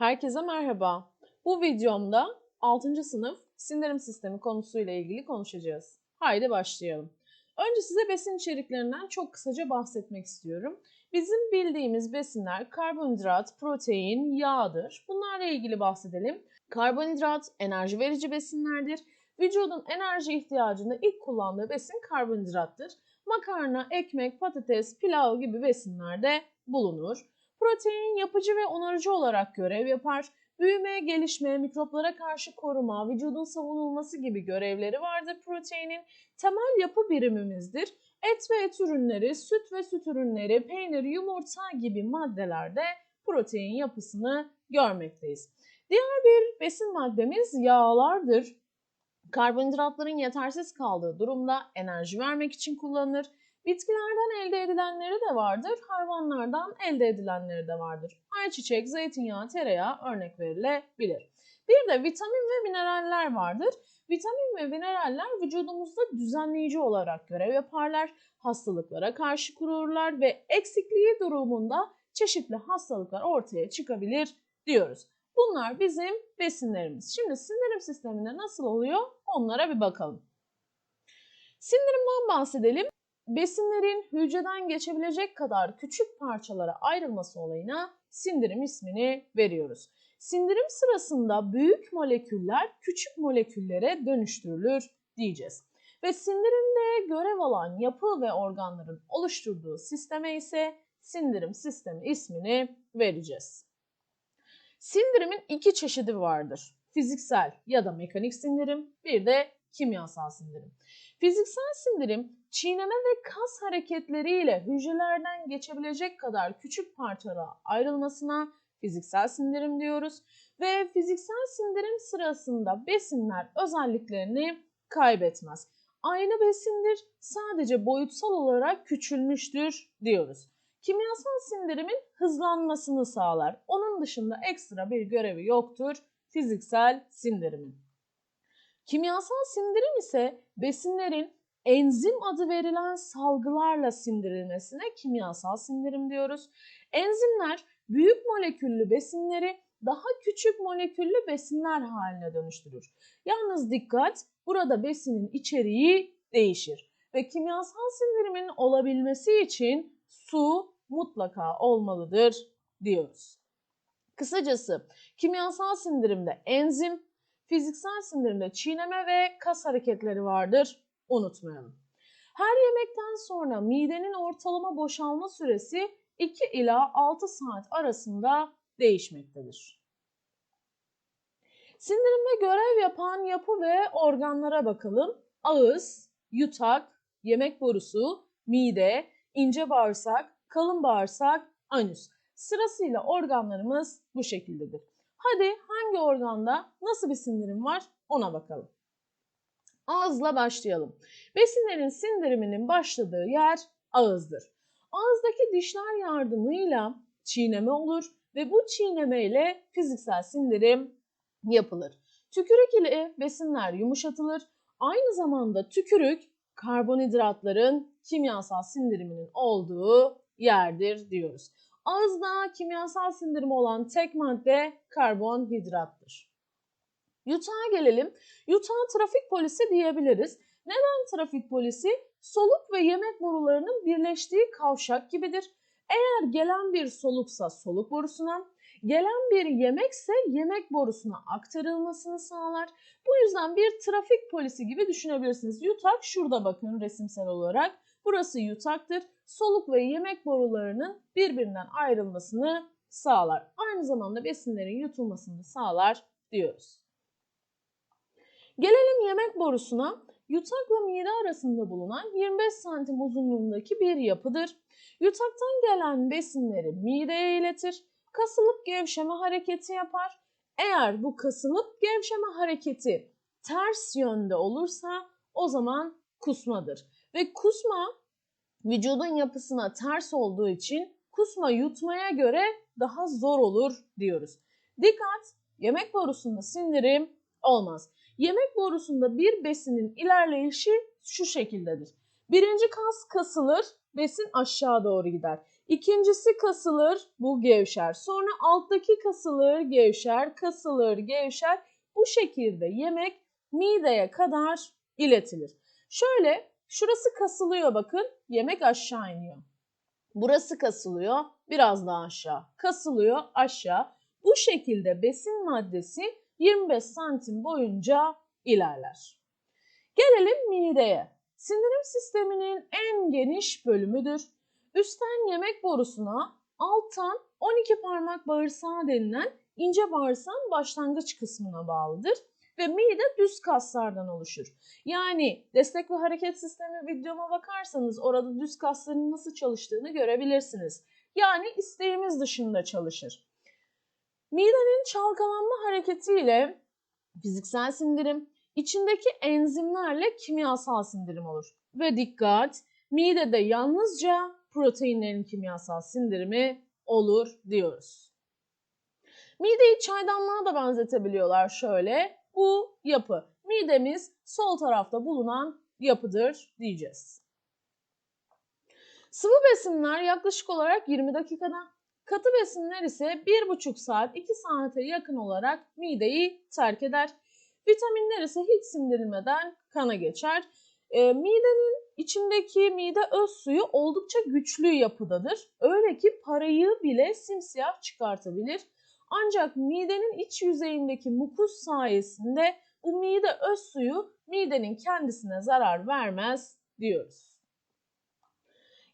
Herkese merhaba. Bu videomda 6. sınıf sindirim sistemi konusuyla ilgili konuşacağız. Haydi başlayalım. Önce size besin içeriklerinden çok kısaca bahsetmek istiyorum. Bizim bildiğimiz besinler karbonhidrat, protein, yağdır. Bunlarla ilgili bahsedelim. Karbonhidrat enerji verici besinlerdir. Vücudun enerji ihtiyacında ilk kullandığı besin karbonhidrattır. Makarna, ekmek, patates, pilav gibi besinlerde bulunur. Protein yapıcı ve onarıcı olarak görev yapar. Büyüme, gelişme, mikroplara karşı koruma, vücudun savunulması gibi görevleri vardır proteinin. Temel yapı birimimizdir. Et ve et ürünleri, süt ve süt ürünleri, peynir, yumurta gibi maddelerde protein yapısını görmekteyiz. Diğer bir besin maddemiz yağlardır. Karbonhidratların yetersiz kaldığı durumda enerji vermek için kullanılır. Bitkilerden elde edilenleri de vardır, hayvanlardan elde edilenleri de vardır. Ayçiçek, zeytinyağı, tereyağı örnek verilebilir. Bir de vitamin ve mineraller vardır. Vitamin ve mineraller vücudumuzda düzenleyici olarak görev yaparlar. Hastalıklara karşı korurlar ve eksikliği durumunda çeşitli hastalıklar ortaya çıkabilir diyoruz. Bunlar bizim besinlerimiz. Şimdi sindirim sisteminde nasıl oluyor onlara bir bakalım. Sindirimden bahsedelim. Besinlerin hücreden geçebilecek kadar küçük parçalara ayrılması olayına sindirim ismini veriyoruz. Sindirim sırasında büyük moleküller küçük moleküllere dönüştürülür diyeceğiz. Ve sindirimde görev alan yapı ve organların oluşturduğu sisteme ise sindirim sistemi ismini vereceğiz. Sindirimin iki çeşidi vardır. Fiziksel ya da mekanik sindirim, bir de kimyasal sindirim. Fiziksel sindirim çiğneme ve kas hareketleriyle hücrelerden geçebilecek kadar küçük parçalara ayrılmasına fiziksel sindirim diyoruz. Ve fiziksel sindirim sırasında besinler özelliklerini kaybetmez. Aynı besindir, sadece boyutsal olarak küçülmüştür diyoruz. Kimyasal sindirimin hızlanmasını sağlar. Onun dışında ekstra bir görevi yoktur fiziksel sindirimin. Kimyasal sindirim ise besinlerin enzim adı verilen salgılarla sindirilmesine kimyasal sindirim diyoruz. Enzimler büyük moleküllü besinleri daha küçük moleküllü besinler haline dönüştürür. Yalnız dikkat burada besinin içeriği değişir ve kimyasal sindirimin olabilmesi için su mutlaka olmalıdır diyoruz. Kısacası kimyasal sindirimde enzim, fiziksel sindirimde çiğneme ve kas hareketleri vardır. Unutmayalım. Her yemekten sonra midenin ortalama boşalma süresi 2 ila 6 saat arasında değişmektedir. Sindirimde görev yapan yapı ve organlara bakalım. Ağız, yutak, yemek borusu, mide, ince bağırsak, kalın bağırsak, anüs. Sırasıyla organlarımız bu şekildedir. Hadi hangi organda nasıl bir sindirim var ona bakalım. Ağızla başlayalım. Besinlerin sindiriminin başladığı yer ağızdır. Ağızdaki dişler yardımıyla çiğneme olur ve bu çiğneme ile fiziksel sindirim yapılır. Tükürük ile besinler yumuşatılır. Aynı zamanda tükürük karbonhidratların kimyasal sindiriminin olduğu yerdir diyoruz. Ağızda kimyasal sindirimi olan tek madde karbonhidrattır. Yutağa gelelim. Yutağa trafik polisi diyebiliriz. Neden trafik polisi? Soluk ve yemek borularının birleştiği kavşak gibidir. Eğer gelen bir soluksa soluk borusuna, gelen bir yemekse yemek borusuna aktarılmasını sağlar. Bu yüzden bir trafik polisi gibi düşünebilirsiniz. Yutak şurada bakın resimsel olarak. Burası yutaktır. Soluk ve yemek borularının birbirinden ayrılmasını sağlar. Aynı zamanda besinlerin yutulmasını sağlar diyoruz. Gelelim yemek borusuna. Yutakla mide arasında bulunan 25 santim uzunluğundaki bir yapıdır. Yutaktan gelen besinleri mideye iletir. Kasılıp gevşeme hareketi yapar. Eğer bu kasılıp gevşeme hareketi ters yönde olursa o zaman kusmadır. Ve kusma vücudun yapısına ters olduğu için kusma yutmaya göre daha zor olur diyoruz. Dikkat! Yemek borusunda sindirim olmaz. Yemek borusunda bir besinin ilerleyişi şu şekildedir. Birinci kas kasılır, besin aşağı doğru gider. İkincisi kasılır, bu gevşer. Sonra alttaki kasılır, gevşer, kasılır, gevşer. Bu şekilde yemek mideye kadar iletilir. Şöyle şurası kasılıyor bakın, yemek aşağı iniyor. Burası kasılıyor, biraz daha aşağı. Kasılıyor, aşağı. Bu şekilde besin maddesi 25 santim boyunca ilerler. Gelelim mideye. Sindirim sisteminin en geniş bölümüdür. Üstten yemek borusuna, alttan 12 parmak bağırsağı denilen ince bağırsağın başlangıç kısmına bağlıdır ve mide düz kaslardan oluşur. Yani destek ve hareket sistemi videoma bakarsanız orada düz kasların nasıl çalıştığını görebilirsiniz. Yani isteğimiz dışında çalışır. Midenin çalkalanma hareketiyle fiziksel sindirim, içindeki enzimlerle kimyasal sindirim olur. Ve dikkat, midede yalnızca proteinlerin kimyasal sindirimi olur diyoruz. Mideyi çaydanlığa da benzetebiliyorlar şöyle. Bu yapı. Midemiz sol tarafta bulunan yapıdır diyeceğiz. Sıvı besinler yaklaşık olarak 20 dakikada, katı besinler ise 1,5 saat 2 saate yakın olarak mideyi terk eder. Vitaminler ise hiç sindirilmeden kana geçer. E, midenin içindeki mide öz suyu oldukça güçlü yapıdadır. Öyle ki parayı bile simsiyah çıkartabilir. Ancak midenin iç yüzeyindeki mukus sayesinde bu mide öz suyu midenin kendisine zarar vermez diyoruz.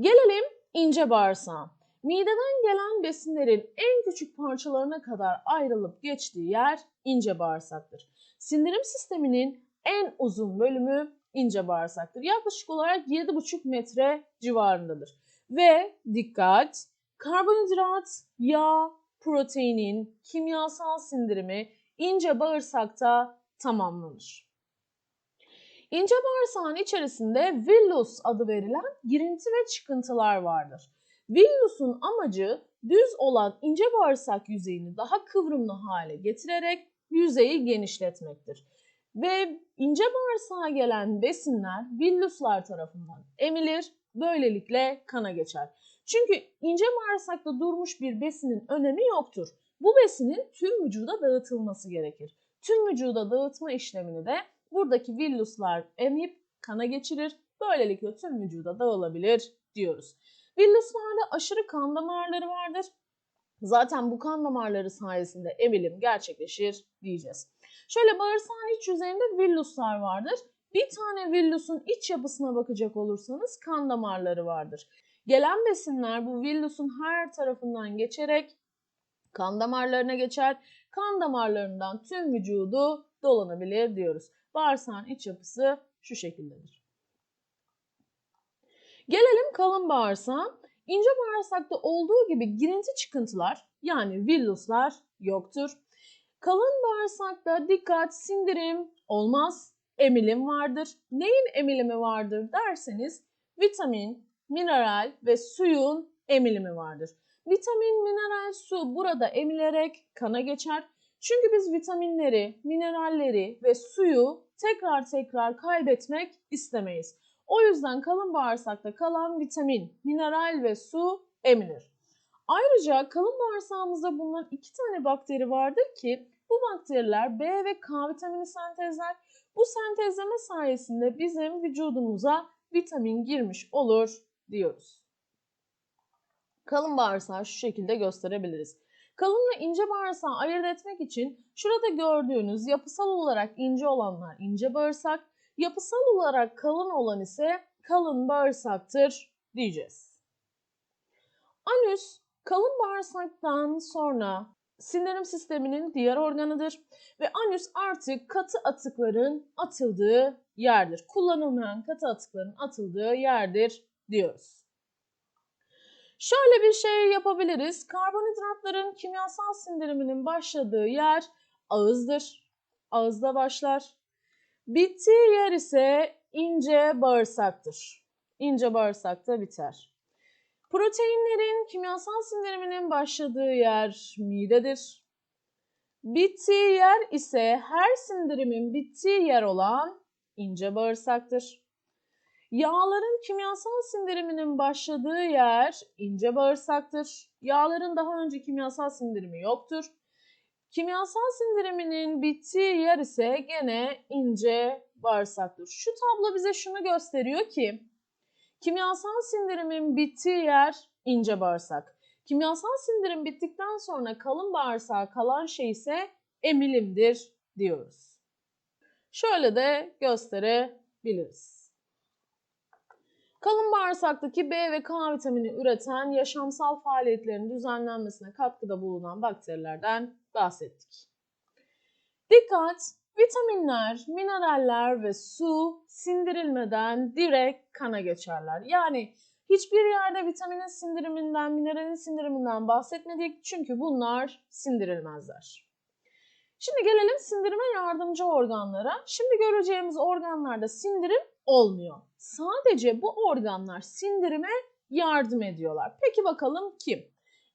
Gelelim ince bağırsağa. Mideden gelen besinlerin en küçük parçalarına kadar ayrılıp geçtiği yer ince bağırsaktır. Sindirim sisteminin en uzun bölümü ince bağırsaktır. Yaklaşık olarak 7,5 metre civarındadır. Ve dikkat, karbonhidrat, yağ, proteinin kimyasal sindirimi ince bağırsakta tamamlanır. İnce bağırsağın içerisinde villus adı verilen girinti ve çıkıntılar vardır. Villus'un amacı düz olan ince bağırsak yüzeyini daha kıvrımlı hale getirerek yüzeyi genişletmektir. Ve ince bağırsağa gelen besinler villuslar tarafından emilir, böylelikle kana geçer. Çünkü ince bağırsakta durmuş bir besinin önemi yoktur. Bu besinin tüm vücuda dağıtılması gerekir. Tüm vücuda dağıtma işlemini de buradaki villuslar emip kana geçirir. Böylelikle tüm vücuda dağılabilir diyoruz. Villuslarda aşırı kan damarları vardır. Zaten bu kan damarları sayesinde emilim gerçekleşir diyeceğiz. Şöyle bağırsağın iç yüzeyinde villuslar vardır. Bir tane villusun iç yapısına bakacak olursanız kan damarları vardır. Gelen besinler bu villusun her tarafından geçerek kan damarlarına geçer. Kan damarlarından tüm vücudu dolanabilir diyoruz. Bağırsağın iç yapısı şu şekildedir. Gelelim kalın bağırsağa. İnce bağırsakta olduğu gibi girinti çıkıntılar yani villuslar yoktur. Kalın bağırsakta dikkat sindirim olmaz, emilim vardır. Neyin emilimi vardır derseniz vitamin, mineral ve suyun emilimi vardır. Vitamin, mineral, su burada emilerek kana geçer. Çünkü biz vitaminleri, mineralleri ve suyu tekrar tekrar kaybetmek istemeyiz. O yüzden kalın bağırsakta kalan vitamin, mineral ve su emilir. Ayrıca kalın bağırsağımızda bulunan iki tane bakteri vardır ki bu bakteriler B ve K vitamini sentezler. Bu sentezleme sayesinde bizim vücudumuza vitamin girmiş olur diyoruz. Kalın bağırsağı şu şekilde gösterebiliriz. Kalın ve ince bağırsağı ayırt etmek için şurada gördüğünüz yapısal olarak ince olanlar ince bağırsak, yapısal olarak kalın olan ise kalın bağırsaktır diyeceğiz. Anüs kalın bağırsaktan sonra sindirim sisteminin diğer organıdır ve anüs artık katı atıkların atıldığı yerdir. Kullanılmayan katı atıkların atıldığı yerdir diyoruz. Şöyle bir şey yapabiliriz. Karbonhidratların kimyasal sindiriminin başladığı yer ağızdır. Ağızda başlar. Bittiği yer ise ince bağırsaktır. İnce bağırsakta biter. Proteinlerin kimyasal sindiriminin başladığı yer midedir. Bittiği yer ise her sindirimin bittiği yer olan ince bağırsaktır. Yağların kimyasal sindiriminin başladığı yer ince bağırsaktır. Yağların daha önce kimyasal sindirimi yoktur. Kimyasal sindiriminin bittiği yer ise gene ince bağırsaktır. Şu tablo bize şunu gösteriyor ki kimyasal sindirimin bittiği yer ince bağırsak. Kimyasal sindirim bittikten sonra kalın bağırsağa kalan şey ise emilimdir diyoruz. Şöyle de gösterebiliriz. Kalın bağırsaktaki B ve K vitamini üreten yaşamsal faaliyetlerin düzenlenmesine katkıda bulunan bakterilerden bahsettik. Dikkat! Vitaminler, mineraller ve su sindirilmeden direkt kana geçerler. Yani hiçbir yerde vitaminin sindiriminden, mineralin sindiriminden bahsetmedik çünkü bunlar sindirilmezler. Şimdi gelelim sindirime yardımcı organlara. Şimdi göreceğimiz organlarda sindirim olmuyor. Sadece bu organlar sindirime yardım ediyorlar. Peki bakalım kim?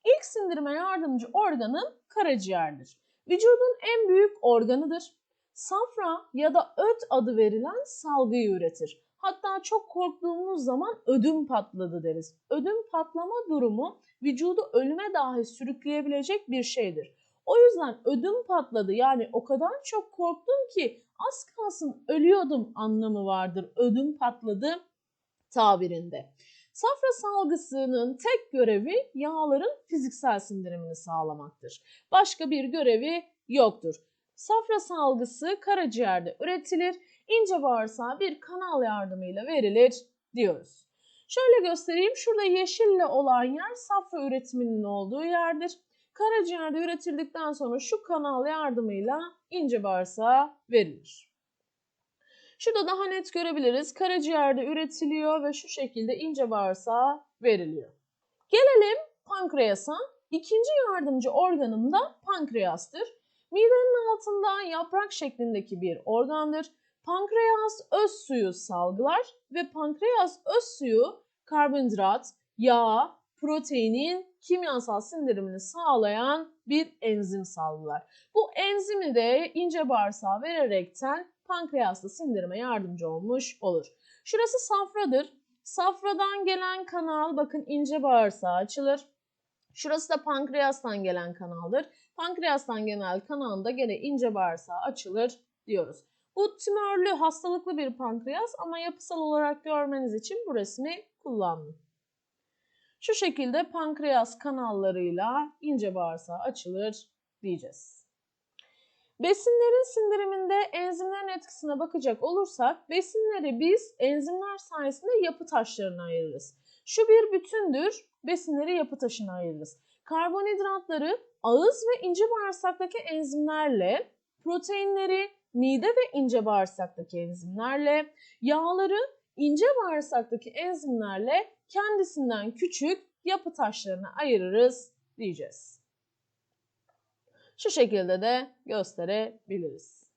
İlk sindirime yardımcı organın karaciğerdir. Vücudun en büyük organıdır. Safra ya da öt adı verilen salgıyı üretir. Hatta çok korktuğumuz zaman ödüm patladı deriz. Ödüm patlama durumu vücudu ölüme dahi sürükleyebilecek bir şeydir. O yüzden ödüm patladı yani o kadar çok korktum ki az kalsın ölüyordum anlamı vardır. Ödüm patladı tabirinde. Safra salgısının tek görevi yağların fiziksel sindirimini sağlamaktır. Başka bir görevi yoktur. Safra salgısı karaciğerde üretilir, ince bağırsağa bir kanal yardımıyla verilir diyoruz. Şöyle göstereyim. Şurada yeşille olan yer safra üretiminin olduğu yerdir. Karaciğerde üretildikten sonra şu kanal yardımıyla ince bağırsağa verilir. Şurada daha net görebiliriz. Karaciğerde üretiliyor ve şu şekilde ince bağırsağa veriliyor. Gelelim pankreasa. İkinci yardımcı organım da pankreastır. Midenin altında yaprak şeklindeki bir organdır. Pankreas öz suyu salgılar ve pankreas öz suyu karbonhidrat, yağ, proteinin kimyasal sindirimini sağlayan bir enzim salgılar. Bu enzimi de ince bağırsağa vererekten pankreaslı sindirime yardımcı olmuş olur. Şurası safradır. Safradan gelen kanal bakın ince bağırsağa açılır. Şurası da pankreastan gelen kanaldır. Pankreastan gelen kanalında gene ince bağırsağa açılır diyoruz. Bu tümörlü, hastalıklı bir pankreas ama yapısal olarak görmeniz için bu resmi kullandım. Şu şekilde pankreas kanallarıyla ince bağırsağı açılır diyeceğiz. Besinlerin sindiriminde enzimlerin etkisine bakacak olursak besinleri biz enzimler sayesinde yapı taşlarına ayırırız. Şu bir bütündür, besinleri yapı taşına ayırırız. Karbonhidratları ağız ve ince bağırsaktaki enzimlerle, proteinleri mide ve ince bağırsaktaki enzimlerle, yağları ince bağırsaktaki enzimlerle kendisinden küçük yapı taşlarına ayırırız diyeceğiz. Şu şekilde de gösterebiliriz.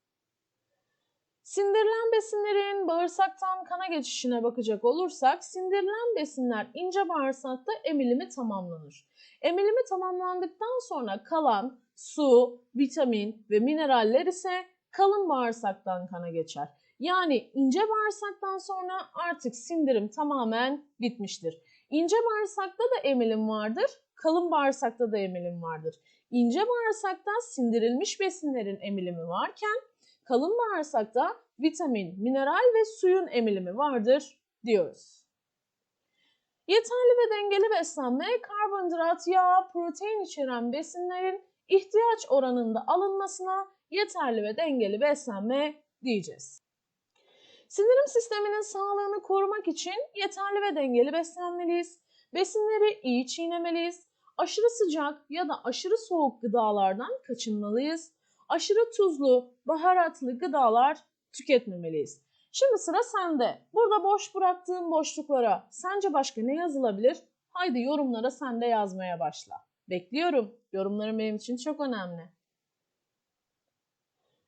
Sindirilen besinlerin bağırsaktan kana geçişine bakacak olursak sindirilen besinler ince bağırsakta emilimi tamamlanır. Emilimi tamamlandıktan sonra kalan su, vitamin ve mineraller ise kalın bağırsaktan kana geçer. Yani ince bağırsaktan sonra artık sindirim tamamen bitmiştir. İnce bağırsakta da emilim vardır, kalın bağırsakta da emilim vardır. İnce bağırsakta sindirilmiş besinlerin emilimi varken kalın bağırsakta vitamin, mineral ve suyun emilimi vardır diyoruz. Yeterli ve dengeli beslenme karbonhidrat, yağ, protein içeren besinlerin ihtiyaç oranında alınmasına yeterli ve dengeli beslenme diyeceğiz. Sindirim sisteminin sağlığını korumak için yeterli ve dengeli beslenmeliyiz. Besinleri iyi çiğnemeliyiz. Aşırı sıcak ya da aşırı soğuk gıdalardan kaçınmalıyız. Aşırı tuzlu, baharatlı gıdalar tüketmemeliyiz. Şimdi sıra sende. Burada boş bıraktığın boşluklara sence başka ne yazılabilir? Haydi yorumlara sen de yazmaya başla. Bekliyorum. Yorumların benim için çok önemli.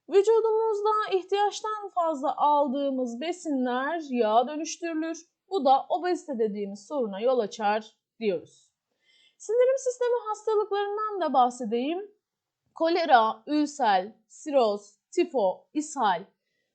Vücudumuzda ihtiyaçtan fazla aldığımız besinler yağa dönüştürülür. Bu da obezite dediğimiz soruna yol açar diyoruz. Sindirim sistemi hastalıklarından da bahsedeyim. Kolera, ülsel, siroz, tifo, ishal.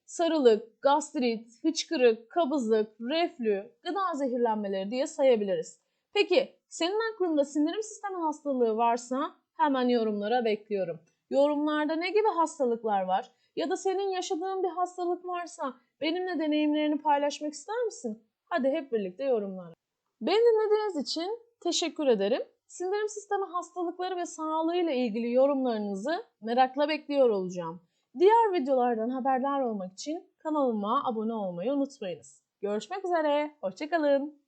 sarılık, gastrit, hıçkırık, kabızlık, reflü, gıda zehirlenmeleri diye sayabiliriz. Peki senin aklında sindirim sistemi hastalığı varsa hemen yorumlara bekliyorum. Yorumlarda ne gibi hastalıklar var ya da senin yaşadığın bir hastalık varsa benimle deneyimlerini paylaşmak ister misin? Hadi hep birlikte yorumlara. Beni dinlediğiniz için teşekkür ederim. Sindirim sistemi hastalıkları ve sağlığıyla ilgili yorumlarınızı merakla bekliyor olacağım. Diğer videolardan haberdar olmak için kanalıma abone olmayı unutmayınız. Görüşmek üzere, hoşçakalın.